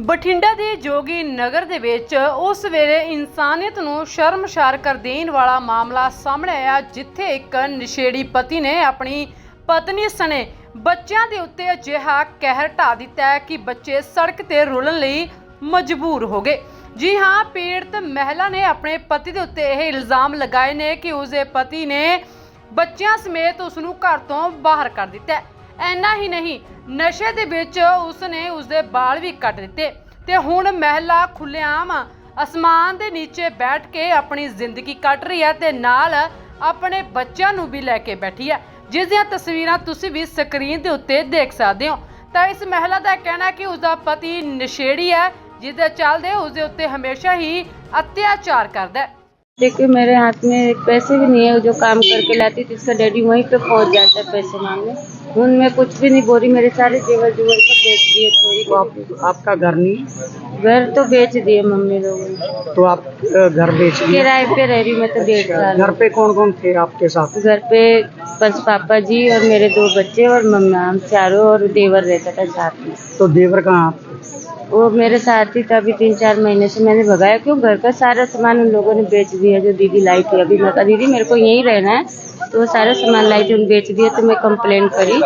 ਬਠਿੰਡਾ ਦੇ ਜੋਗੀ ਨਗਰ ਦੇ ਵਿੱਚ ਉਸ ਵੇਲੇ ਇਨਸਾਨੀਅਤ ਨੂੰ ਸ਼ਰਮਸ਼ਾਰ ਕਰ ਦੇਣ ਵਾਲਾ ਮਾਮਲਾ ਸਾਹਮਣੇ ਆਇਆ, ਜਿੱਥੇ ਇੱਕ ਨਸ਼ੇੜੀ ਪਤੀ ਨੇ ਆਪਣੀ ਪਤਨੀ ਸਣੇ ਬੱਚਿਆਂ ਦੇ ਉੱਤੇ ਅਜਿਹਾ ਕਹਿਰ ਢਾ ਦਿੱਤਾ ਹੈ ਕਿ ਬੱਚੇ ਸੜਕ ਤੇ ਰੁਲਣ ਲਈ ਮਜਬੂਰ ਹੋ ਗਏ ਜੀ ਹਾਂ, ਪੀੜਤ ਮਹਿਲਾ ਨੇ ਆਪਣੇ ਪਤੀ ਦੇ ਉੱਤੇ ਇਹ ਇਲਜ਼ਾਮ ਲਗਾਏ ਨੇ ਕਿ ਉਸਦੇ ਪਤੀ ਨੇ ਬੱਚਿਆਂ ਸਮੇਤ ਉਸ ਨੂੰ ਘਰ ਤੋਂ ਬਾਹਰ ਕਰ ਦਿੱਤਾ ਹੈ। ਇੰਨਾ ਹੀ ਨਹੀਂ ਨਸ਼ੇ ਦੇ ਵਿੱਚ ਉਸਨੇ ਉਸਦੇ ਵਾਲ ਵੀ ਕੱਟ ਦਿੱਤੇ ਤੇ ਹੁਣ ਮਹਿਲਾ ਖੁੱਲੇਆਮ ਅਸਮਾਨ ਦੇ ਨੀਚੇ ਬੈਠ ਕੇ ਆਪਣੀ ਜ਼ਿੰਦਗੀ ਕੱਟ ਰਹੀ ਹੈ ਤੇ ਨਾਲ ਆਪਣੇ ਬੱਚਿਆਂ ਨੂੰ ਵੀ ਲੈ ਕੇ ਬੈਠੀ ਹੈ ਜਿਸ ਦੀਆਂ ਤਸਵੀਰਾਂ ਤੁਸੀਂ ਵੀ ਸਕਰੀਨ ਦੇ ਉੱਤੇ ਦੇਖ ਸਕਦੇ ਹੋ ਤਾਂ ਇਸ ਮਹਿਲਾ ਦਾ ਕਹਿਣਾ ਹੈ ਕਿ ਉਸਦਾ ਪਤੀ ਨਸ਼ੇੜੀ ਹੈ ਜਿਸ ਦੇ ਚੱਲਦੇ ਉਸਦੇ ਉੱਤੇ ਹਮੇਸ਼ਾ ਹੀ ਅਤਿਆਚਾਰ ਕਰਦਾ ਹੈ देखिए मेरे हाथ में पैसे भी नहीं है जो काम करके लाती थी उसका डैडी वहीं पे पहुंच जाता है पैसे मांगने उनमें कुछ भी नहीं बोरी मेरे सारे जेवर जुवर सब बेच दिए चोरी तो आप आपका घर नहीं? घर तो बेच दिए मम्मी लोगों ने। तो आप घर बेच दिए? किराए पे रह रही मैं तो डेढ़ साल। घर पे कौन कौन थे आपके साथ? घर पे बस पापा जी और मेरे दो बच्चे और मम्मा हम चारों और देवर रहता था साथ में। तो देवर कहाँ? वो मेरे साथ ही था अभी तीन चार महीने से मैंने भगाया क्यों? घर का सारा सामान उन लोगों ने बेच दिया जो दीदी लाई थी। अभी मैं दीदी मेरे को यहीं रहना है। तो वो सारा सामान लाई थी उन बेच दिया तो मैं कंप्लेन करी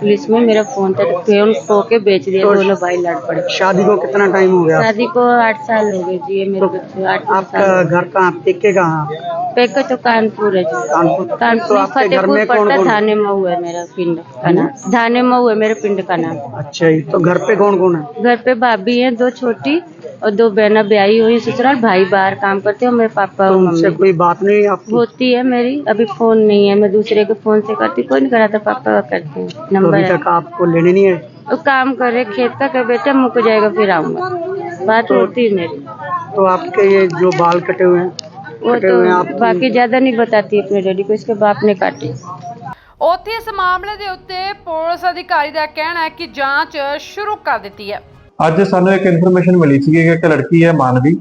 पुलिस में मेरा फ़ोन था तो फ़ोन खो के बेच दिया दोनों भाई लड़ पड़े। शादी को कितना टाइम हो गया? शादी को आठ साल हो गए जी मेरे बच्चे आठ आपका घर कहाँ पेके कहाँ? पेका तो कानपुर है जी। कानपुर। तो कानपुर फतेहपुर पड़ता थाने मऊ है मेरा पिंड का नाम। थाने मऊ है मेरे पिंड का नाम। अच्छा तो घर पे कौन कौन है? घर पे भाभी है दो छोटी और दो बहना ब्याही हुई ससुराल भाई बाहर काम करते हैं मेरे पापा तो उनसे कोई बात नहीं आपकी होती है मेरी अभी फ़ोन नहीं है मैं दूसरे के फोन से करती कोई नहीं कराता पापा करते हैं तो नंबर अभी है तक आपको लेने नहीं है वो काम कर रहे खेत का क्या बेटा मुक जाएगा फिर आऊंगा बात तो- होती है मेरी तो आपके ये जो बाल कटे हुए हैं वो कटे हुए हैं तो आप बाकी ज्यादा नहीं बताती अपने डैडी को इसके बाप ने काटे ਉੱਥੇ ਇਸ ਮਾਮਲੇ ਦੇ ਉੱਤੇ ਪੁਲਿਸ ਅਧਿਕਾਰੀ ਦਾ ਕਹਿਣਾ ਹੈ ਕਿ ਜਾਂਚ ਸ਼ੁਰੂ ਕਰ ਦਿੱਤੀ ਹੈ ਅੱਜ ਸਾਨੂੰ ਇੱਕ ਇਨਫੋਰਮੇਸ਼ਨ ਮਿਲੀ ਸੀ ਕਿ ਇੱਕ ਲੜਕੀ ਹੈ ਮਾਨਵੀ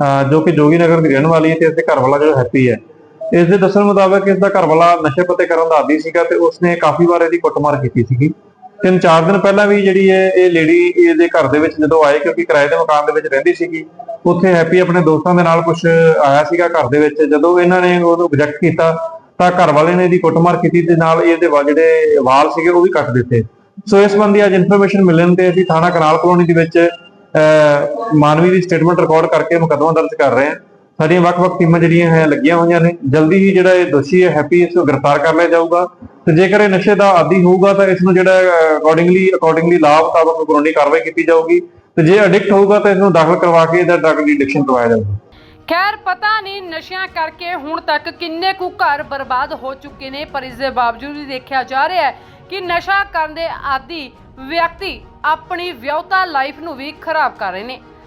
ਅਹ ਜੋ ਕਿ ਜੋਗੀ ਨਗਰ ਦੀ ਰਹਿਣ ਵਾਲੀ ਹੈ ਤੇ ਇਸਦੇ ਘਰ ਵਾਲਾ ਜੋ ਹੈਪੀ ਹੈ ਇਸ ਦੇ ਦੱਸਣ ਮੁਤਾਬਕ ਇਸ ਦਾ ਘਰ ਨਸ਼ੇ ਪੱਤੇ ਕਰਨ ਦਾ ਆਦੀ ਸੀਗਾ ਤੇ ਉਸਨੇ ਕਾਫੀ ਵਾਰ ਇਹਦੀ ਕੁੱਟਮਾਰ ਕੀਤੀ ਸੀਗੀ। ਤਿੰਨ ਚਾਰ ਦਿਨ ਪਹਿਲਾਂ ਵੀ ਜਿਹੜੀ ਹੈ ਇਹ ਲੇਡੀ ਇਹਦੇ ਘਰ ਦੇ ਵਿੱਚ ਜਦੋਂ ਆਏ, ਕਿਉਂਕਿ ਕਿਰਾਏ ਦੇ ਮਕਾਨ ਦੇ ਵਿੱਚ ਰਹਿੰਦੀ ਸੀਗੀ, ਉੱਥੇ ਹੈਪੀ ਆਪਣੇ ਦੋਸਤਾਂ ਦੇ ਨਾਲ ਕੁਝ ਆਇਆ ਸੀਗਾ ਘਰ ਦੇ ਵਿੱਚ। ਜਦੋਂ ਇਹਨਾਂ ਨੇ ਉਹਨੂੰ ਰਿਜੈਕਟ ਕੀਤਾ, ਤਾਂ ਘਰ ਵਾਲੇ ਨੇ ਇਹਦੀ ਕੁੱਟਮਾਰ ਕੀਤੀ ਤੇ ਨਾਲ ਇਹਦੇ ਜਿਹੜੇ ਵਾਲ ਸੀਗੇ ਉਹ ਵੀ ਕੱਟ ਦਿੱਤੇ। ਸੋ ਇਸ ਸੰਬੰਧੀ ਅੱਜ ਇਨਫੋਰਮੇਸ਼ਨ ਮਿਲਣ ਤੇ ਅਸੀਂ ਥਾਣਾ ਕਨਾਲ ਕਲੋਨੀ ਦੇ ਵਿੱਚ ਮਾਨਵੀ ਦੀ ਸਟੇਟਮੈਂਟ ਰਿਕਾਰਡ ਕਰਕੇ ਮੁਕੱਦਮਾ ਦਰਜ ਕਰ ਰਹੇ ਹਾਂ। ਸਾਡੀਆਂ ਵੱਖ-ਵੱਖ ਟੀਮਾਂ ਜਿਹੜੀਆਂ ਹੈ, ਲੱਗੀਆਂ ਹੋਈਆਂ ਨੇ। ਜਲਦੀ ਹੀ ਜਿਹੜਾ ਇਹ ਦੋਸ਼ੀ ਹੈ, ਹੈਪੀ, ਇਸ ਨੂੰ ਗ੍ਰਿਫਤਾਰ ਕਰ ਲਿਆ ਜਾਊਗਾ। ਤੇ ਜੇਕਰ ਇਹ ਨਸ਼ੇ ਦਾ ਆਦੀ ਹੋਊਗਾ, ਤਾਂ ਇਸ ਨੂੰ ਜਿਹੜਾ ਅਕੋਰਡਿੰਗਲੀ ਅਕੋਰਡਿੰਗਲੀ ਲਾਅ ਮੁਤਾਬਕ ਕਾਨੂੰਨੀ ਕਾਰਵਾਈ ਕੀਤੀ ਜਾਊਗੀ। ਤੇ ਜੇ ਐਡਿਕਟ ਹੋਊਗਾ, ਤਾਂ ਇਸ ਨੂੰ ਦਾਖਲ ਕਰਵਾ ਕੇ ਇਹਦਾ ਡਰਗ ਦੀ ਐਡਿਕਸ਼ਨ ਕਰਵਾਇਆ ਜਾਊਗਾ। ਖੈਰ, ਪਤਾ ਨਹੀਂ ਨਸ਼ਿਆਂ ਕਰਕੇ ਹੁਣ ਤੱਕ ਕਿੰਨੇ ਕੁ ਘਰ ਬਰਬਾਦ ਹੋ ਚੁੱਕੇ ਨੇ, ਪਰ ਇਸ ਦੇ ਬਾਵਜੂਦ ਵੀ ਦੇਖਿਆ ਜਾ ਰਿਹਾ ਹੈ ਕਿ ਨਸ਼ਾ ਕਰਨ ਦੇ ਆਦੀ ਵਿਅਕਤੀ ਆਪਣੀ ਵਿਆਹਤਾ ਲਾਈਫ ਨੂੰ ਵੀ ਖਰਾਬ ਕਰ ਰਹੇ ਨੇ।